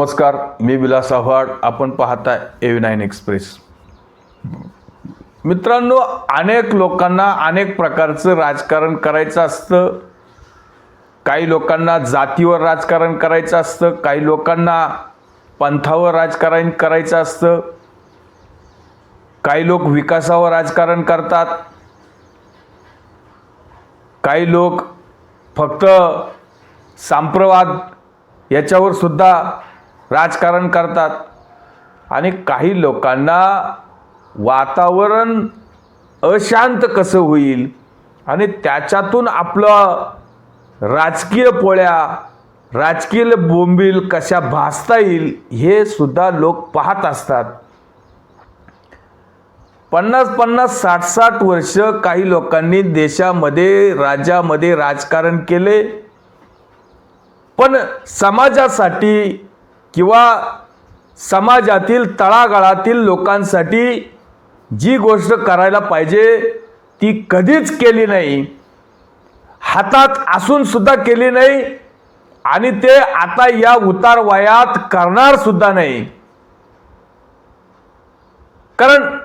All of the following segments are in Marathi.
नमस्कार मी विलास आव्हाड. आपण पाहताय ए नाईन एक्सप्रेस मित्रांनो अनेक लोकांना अनेक प्रकारचं राजकारण करायचं असतं. काही लोकांना जातीवर राजकारण करायचं असतं. काही लोकांना पंथावर राजकारण करायचं असतं. काही लोक विकासावर राजकारण करतात. काही लोक फक्त सांप्रवाद याच्यावर सुद्धा राजकारण करतात. आणि काही लोकांना वातावरण अशांत कसं होईल? आणि त्याच्यातून आपलं राजकीय पोळ्या राजकीय बोंबील कशा भासता येईल हे सुद्धा लोक पाहत असतात. पन्नास पन्नास साठ साठ वर्ष काही लोकांनी देशामध्ये राज्यामध्ये राजकारण केले. पण समाजासाठी किंवा समाजातील तळागाळातील लोकांसाठी जी गोष्ट करायला पाहिजे ती कधीच केली नाही. हातात असूनसुद्धा केली नाही आणि ते आता या उतार वयात करणार सुद्धा नाही. कारण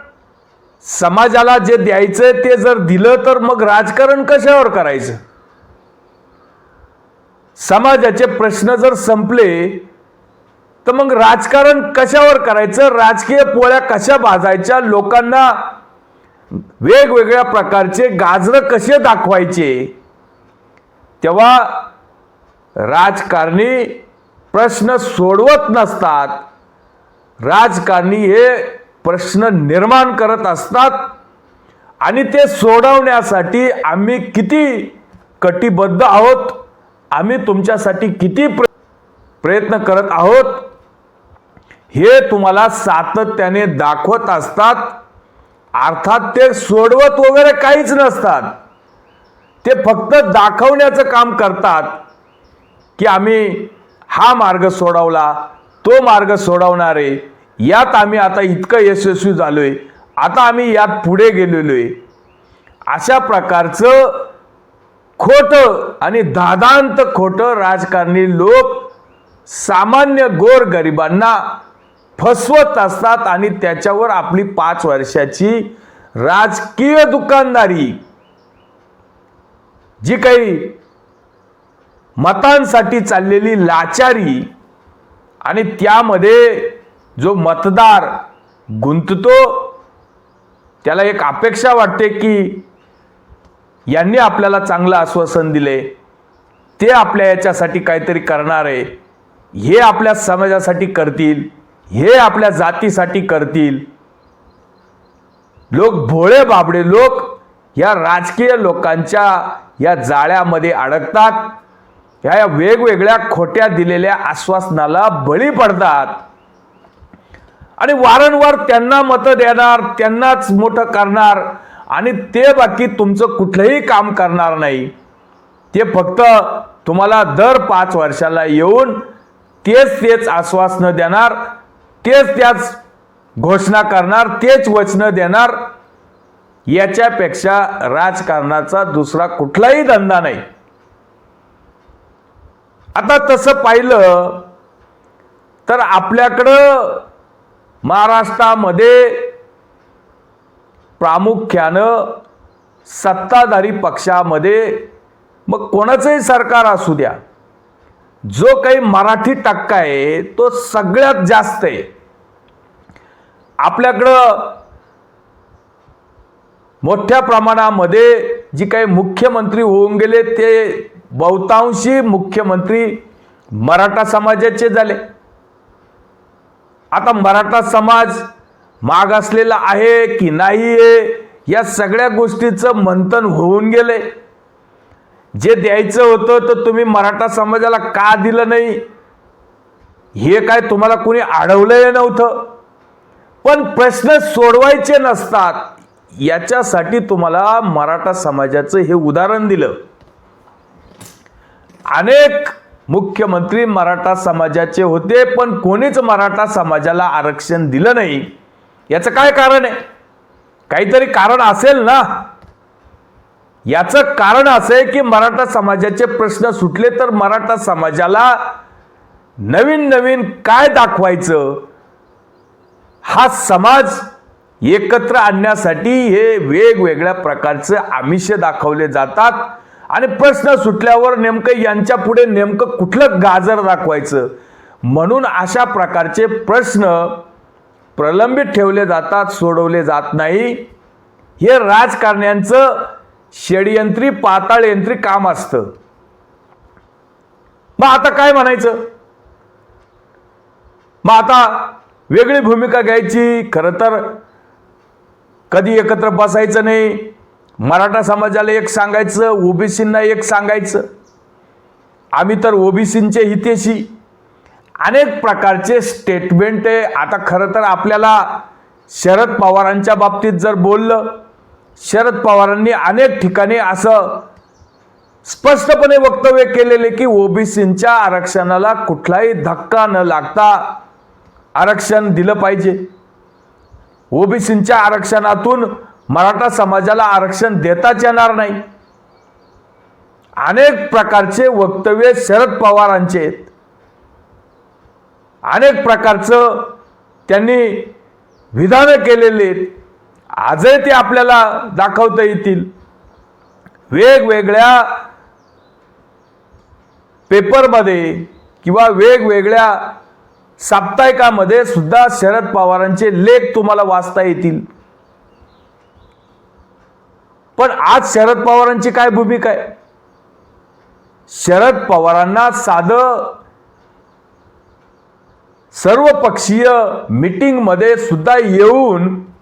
समाजाला जे द्यायचंय ते जर दिलं तर मग राजकारण कशावर करायचं? समाजाचे प्रश्न जर संपले तर मग राजकारण कशावर करायचं? राजकीय पोळ्या कशा भाजायच्या? लोकांना वेगवेगळ्या प्रकारचे गाजरं कसे दाखवायचे? तेव्हा राजकारणी प्रश्न सोडवत नसतात. राजकारणी हे प्रश्न निर्माण करत असतात. आणि ते सोडवण्यासाठी आम्ही किती कटिबद्ध आहोत? आम्ही तुमच्यासाठी किती प्र प्रयत्न करत आहोत? हे तुम्हाला सातत्याने दाखवत असतात. अर्थात ते सोडवत वगैरे काहीच नसतात. ते फक्त दाखवण्याचं काम करतात. की आम्ही हा मार्ग सोडवला तो मार्ग सोडवणार आहे यात आम्ही आता इतकं यशस्वी झालो आहे आता आम्ही यात पुढे गेलेलो आहे अशा प्रकारचं खोटं आणि दादांत खोटं राजकारणी लोक सामान्य गोर गरिबांना फसवत असतात आणि त्याच्यावर आपली पाच वर्षाची राजकीय दुकानदारी. जी काही मतांसाठी चाललेली लाचारी आणि त्यामध्ये जो मतदार गुंततो त्याला एक अपेक्षा वाटते की यांनी आपल्याला चांगलं आश्वासन दिले. ते आपल्या याच्यासाठी काहीतरी करणार आहे. हे आपल्या समाजासाठी करतील. हे आपल्या जातीसाठी करतील. लोक भोळे बाबडे लोक या राजकीय लोकांच्या या जाळ्यामध्ये अडकतात. ह्या वेगवेगळ्या खोट्या दिलेल्या आश्वासनाला बळी पडतात. आणि वारंवार त्यांना मतं देणार त्यांनाच मोठं करणार आणि ते बाकी तुमचं कुठलंही काम करणार नाही. ते फक्त तुम्हाला दर पाच वर्षाला येऊन तेच तेच आश्वासनं देणार. तेच त्याच घोषणा करणार तेच वचनं देणार याच्यापेक्षा राजकारणाचा दुसरा कुठलाही धंदा नाही. आता तसं पाहिलं तर आपल्याकडं महाराष्ट्रामध्ये प्रामुख्यानं सत्ताधारी पक्षामध्ये मग कोणाचंही सरकार असू द्या जो काही मराठी टक्का आहे तो सगळ्यात जास्त आहे. आपल्याकडं मोठ्या प्रमाणामध्ये जी काही मुख्यमंत्री होऊन गेले ते बहुतांशी मुख्यमंत्री मराठा समाजाचे झाले. आता मराठा समाज माग असलेला आहे की नाही आहे या सगळ्या गोष्टीचं मंथन होऊन गेले जे द्यायचं होतं तर तुम्ही मराठा समाजाला का दिलं नाही? हे काय तुम्हाला कोणी अडवलंय नव्हतं. पण प्रश्न सोडवायचे नसतात. याच्यासाठी तुम्हाला मराठा समाजाचं हे उदाहरण दिलं. अनेक मुख्यमंत्री मराठा समाजाचे होते पण कोणीच मराठा समाजाला आरक्षण दिलं नाही. याचं काय कारण आहे? काहीतरी कारण असेल ना? याचं कारण असं आहे की मराठा समाजाचे प्रश्न सुटले तर मराठा समाजाला नवीन नवीन काय दाखवायचं? हा समाज एकत्र आणण्यासाठी हे वेगवेगळ्या प्रकारचे आमिष दाखवले जातात. आणि प्रश्न सुटल्यावर नेमकं यांच्या पुढे नेमकं कुठलं गाजर दाखवायचं? म्हणून अशा प्रकारचे प्रश्न प्रलंबित ठेवले जातात सोडवले जात नाही. हे राजकारण्यांचं षडयंत्री पाताळयंत्री काम असतं. मग आता काय म्हणायचं? मग आता वेगळी भूमिका घ्यायची खरं तर कधी एकत्र बसायचं नाही. मराठा समाजाला एक सांगायचं ओबीसींना एक सांगायचं. आम्ही तर ओबीसींचे हितेशी. अनेक प्रकारचे स्टेटमेंट आहे. आता खरं तर आपल्याला शरद पवारांच्या बाबतीत जर बोललं शरद पवारांनी अनेक ठिकाणी असं स्पष्टपणे वक्तव्य केलेले की ओबीसींच्या आरक्षणाला कुठलाही धक्का न लागता आरक्षण दिलं पाहिजे. ओबीसींच्या आरक्षणातून मराठा समाजाला आरक्षण देताच येणार नाही. अनेक प्रकारचे वक्तव्य शरद पवारांचे आहेत. अनेक प्रकारचं त्यांनी विधानं केलेली आहेत. आजही ते आपल्याला दाखवता येतील. वेगवेगळ्या पेपरमध्ये किंवा वेगवेगळ्या साप्ताहिकामध्ये सुद्धा शरद पवारांचे लेख तुम्हाला वाचता येतील. पण आज शरद पवारांची काय भूमिका आहे? शरद पवारांना साधं सर्वपक्षीय मीटिंगमध्ये सुद्धा येऊन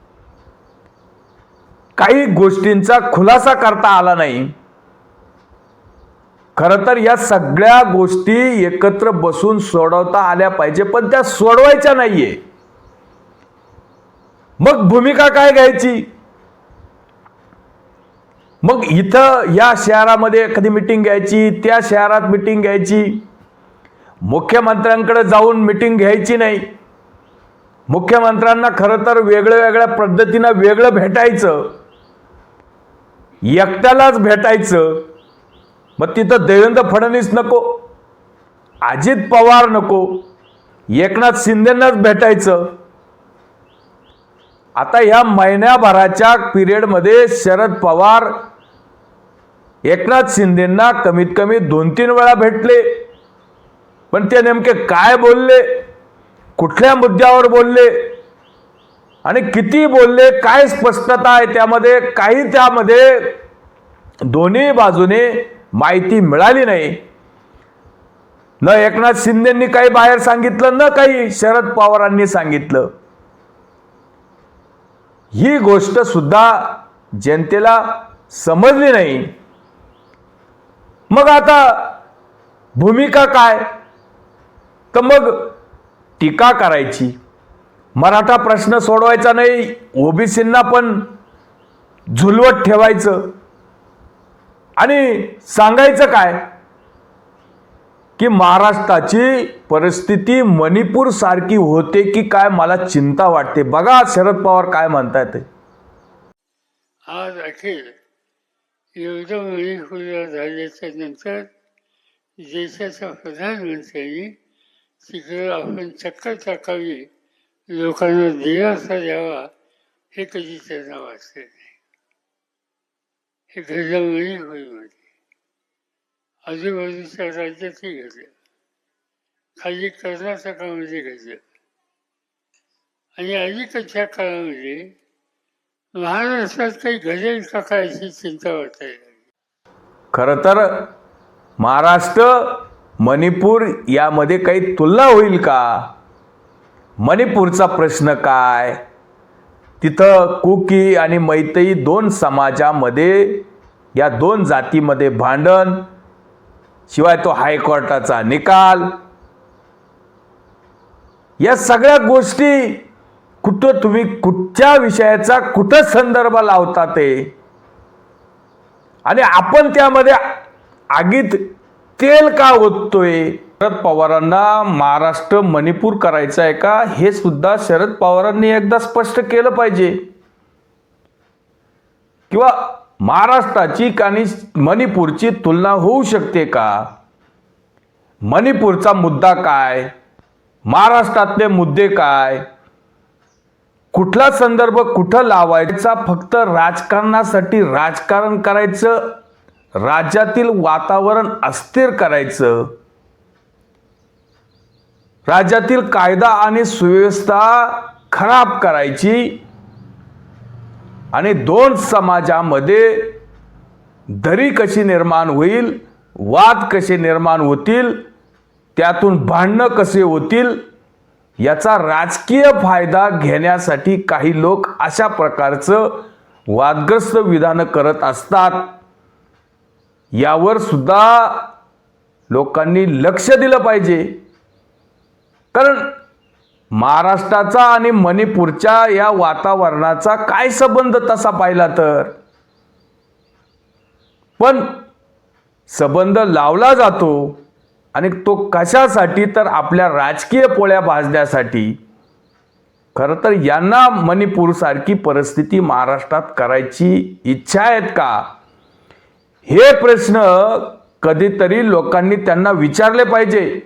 काही गोष्टींचा खुलासा करता आला नाही. खरं तर या सगळ्या गोष्टी एकत्र बसून सोडवता आल्या पाहिजे पण त्या सोडवायच्या नाहीये. मग भूमिका काय घ्यायची? मग इथं या शहरामध्ये एखादी मिटिंग घ्यायची त्या शहरात मिटिंग घ्यायची. मुख्यमंत्र्यांकडे जाऊन मिटिंग घ्यायची नाही. मुख्यमंत्र्यांना खरं तर वेगळ्या वेगळ्या पद्धतीनं वेगळं भेटायचं. एकट्यालाच भेटायचं. मग तिथं देवेंद्र फडणवीस नको अजित पवार नको एकनाथ शिंदेंनाच भेटायचं. आता ह्या महिन्याभराच्या पिरियडमध्ये शरद पवार एकनाथ शिंदेंना कमीत कमी दोन तीन वेळा भेटले. पण ते नेमके काय बोलले कुठल्या मुद्द्यावर बोलले आणि किती बोलले काय स्पष्टता आहे त्यामध्ये काही त्यामध्ये दोन्ही बाजूने माहिती मिळाली नाही. न एकनाथ शिंदेंनी काही बाहेर सांगितलं न काही शरद पवारांनी सांगितलं. ही गोष्ट सुद्धा जनतेला समजली नाही. मग आता भूमिका काय? तर मग टीका करायची. मराठा प्रश्न सोडवायचा नाही ओबीसींना पण झुलवत ठेवायचं. आणि सांगायचं काय? की महाराष्ट्राची परिस्थिती मणिपूर सारखी होते की काय मला चिंता वाटते. बघा शरद पवार काय म्हणतायत ते. आज अखेर युद्धमुळे खुला झाल्याच्यानंतर देशाच्या प्रधानमंत्र्यांनी तिकडे आपण चक्कर टाकावी. लोकांना दिलासा द्यावा हे कधी त्यांना वाचले नाही. हे होईल म्हणजे. आजूबाजूच्या राज्यातही घडलं खाली कर्नाटकामध्ये घडलं आणि अलीकडच्या काळामध्ये महाराष्ट्रात काही घडेल का काय अशी चिंता वाटायला लागली. खरं तर महाराष्ट्र मणिपूर यामध्ये काही तुलना होईल का? मणिपूरचा प्रश्न काय? तिथं कुकी आणि मैतई दोन समाजामध्ये या दोन जातीमध्ये भांडण शिवाय तो हायकोर्टाचा निकाल. या सगळ्या गोष्टी कुठं तुम्ही कुठच्या विषयाचा कुठं संदर्भ लावता ते? आणि आपण त्यामध्ये आगीत तेल का ओततोय? शरद पवारांना महाराष्ट्र मणिपूर करायचं आहे का? हे सुद्धा शरद पवारांनी एकदा स्पष्ट केलं पाहिजे. किंवा महाराष्ट्राची आणि मणिपूरची तुलना होऊ शकते का? मणिपूरचा मुद्दा काय? महाराष्ट्रातले मुद्दे काय? कुठला संदर्भ कुठं लावायचा? फक्त राजकारणासाठी राजकारण करायचं राज्यातील वातावरण अस्थिर करायचं. राज्यातील कायदा आणि सुव्यवस्था खराब करायची. आणि दोन समाजामध्ये दरी कशी निर्माण होईल वाद कसे निर्माण होतील त्यातून भांडणं कसे होतील याचा राजकीय फायदा घेण्यासाठी काही लोक अशा प्रकारचं वादग्रस्त विधानं करत असतात. यावर सुद्धा लोकांनी लक्ष दिलं पाहिजे. कारण महाराष्ट्राचा आणि मणिपूरच्या या वातावरणाचा काय संबंध तसा पाहिला तर? पण संबंध लावला जातो आणि तो कशासाठी तर आपल्या राजकीय पोळ्या भाजण्यासाठी. खरं तर यांना मणिपूरसारखी परिस्थिती महाराष्ट्रात करायची इच्छा आहेत का? हे प्रश्न कधीतरी लोकांनी त्यांना विचारले पाहिजे.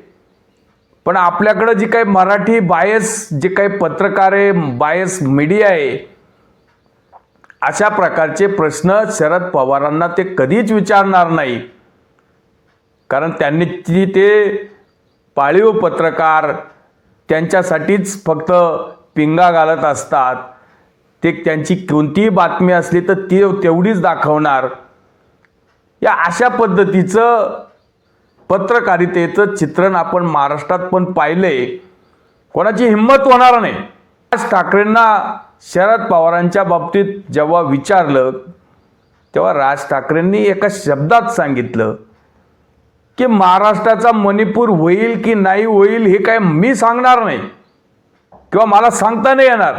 पण आपल्याकडं जी काही मराठी बायस जे काही पत्रकार आहे बायस मीडिया आहे अशा प्रकारचे प्रश्न शरद पवारांना ते कधीच विचारणार नाही. कारण त्यांनी ती ते पाळीव पत्रकार त्यांच्यासाठीच फक्त पिंगा घालत असतात. ते त्यांची कोणतीही बातमी असली तर ती तेवढीच दाखवणार. या अशा पद्धतीचं पत्रकारितेचं चित्रण आपण महाराष्ट्रात पण पाहिलंय. कोणाची हिंमत होणार नाही. राज ठाकरेंना शरद पवारांच्या बाबतीत जेव्हा विचारलं तेव्हा राज ठाकरेंनी एका शब्दात सांगितलं की महाराष्ट्राचा मणिपूर होईल की नाही होईल हे काय मी सांगणार नाही किंवा मला सांगता नाही येणार.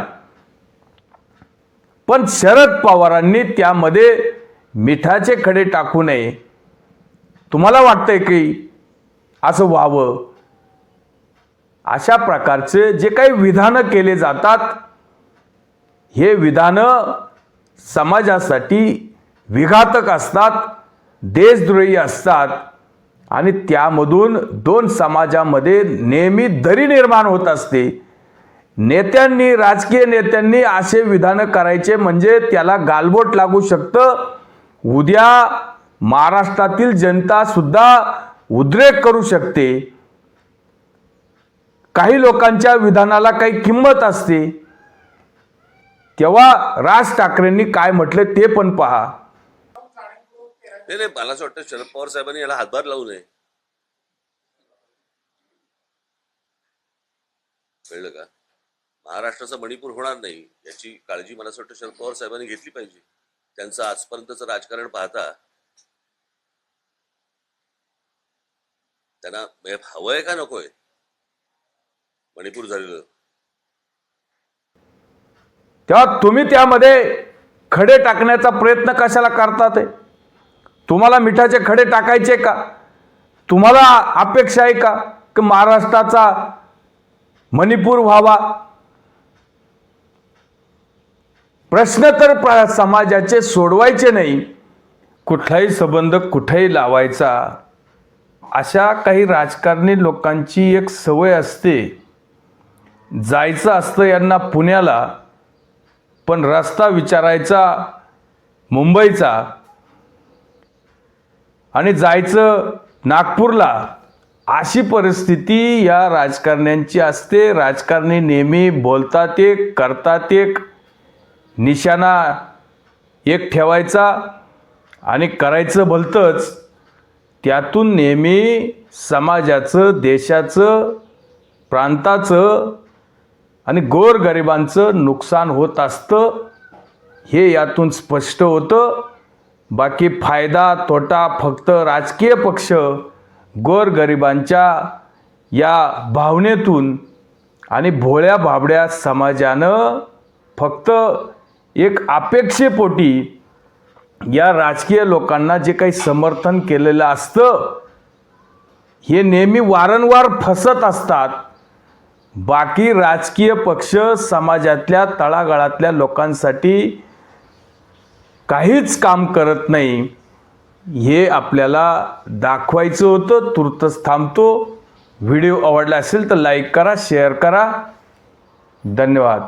पण शरद पवारांनी त्यामध्ये मिठाचे खडे टाकू नये. तुम्हाला वाटतंय की असं व्हावं? अशा प्रकारचे जे काही विधानं केले जातात हे विधानं समाजासाठी विघातक असतात देशद्रोही असतात आणि त्यामधून दोन समाजामध्ये नेहमी दरी निर्माण होत असते. नेत्यांनी राजकीय नेत्यांनी असे विधानं करायचे म्हणजे त्याला गालबोट लागू शकतं उद्या महाराष्ट्रातील जनता सुद्धा उद्रेक करू शकते. काही लोकांच्या विधानाला काही किंमत असते. तेव्हा राज ठाकरेंनी काय म्हटलं ते पण पहा. नाही नाही मला असं वाटतं शरद पवार साहेबांनी याला हातभार लावू नये. कळलं का? महाराष्ट्राचा मणिपूर होणार नाही याची काळजी मला असं वाटतं शरद पवार साहेबांनी घेतली पाहिजे. त्यांचं आजपर्यंतचं राजकारण पाहता त्यांना म्हणजे हवंय का नकोय? मणिपूर झालेलं. तेव्हा तुम्ही त्यामध्ये खडे टाकण्याचा प्रयत्न कशाला करतात आहे तुम्हाला मिठाचे खडे टाकायचे का? तुम्हाला अपेक्षा आहे का की महाराष्ट्राचा मणिपूर व्हावा? प्रश्न तर समाजाचे सोडवायचे नाही. कुठलाही संबंध कुठेही लावायचा. अशा काही राजकारणी लोकांची एक सवय असते. जायचं असतं यांना पुण्याला पण रस्ता विचारायचा मुंबईचा. आणि जायचं नागपूरला. अशी परिस्थिती या राजकारण्यांची असते. राजकारणी नेहमी बोलतात एक करतात एक निशाणा एक ठेवायचा आणि करायचं भलतंच त्यातून नेहमी समाजाचं देशाचं प्रांताचं आणि गोरगरिबांचं नुकसान होत असतं हे यातून स्पष्ट होतं. बाकी फायदा तोटा फक्त राजकीय पक्ष गोरगरिबांच्या या भावनेतून आणि भोळ्या भाबड्या समाजानं फक्त एक अपेक्षेपोटी या राजकीय लोकांना जे काही समर्थन केलेलं असतं हे नेहमी वारंवार फसत असतात. बाकी राजकीय पक्ष समाजातल्या तळागाळातल्या लोकांसाठी काहीच काम करत नाही. हे आपल्याला दाखवायचं होतं तुर्तच थांबतो. व्हिडिओ आवडला असेल तर लाईक करा शेअर करा. धन्यवाद.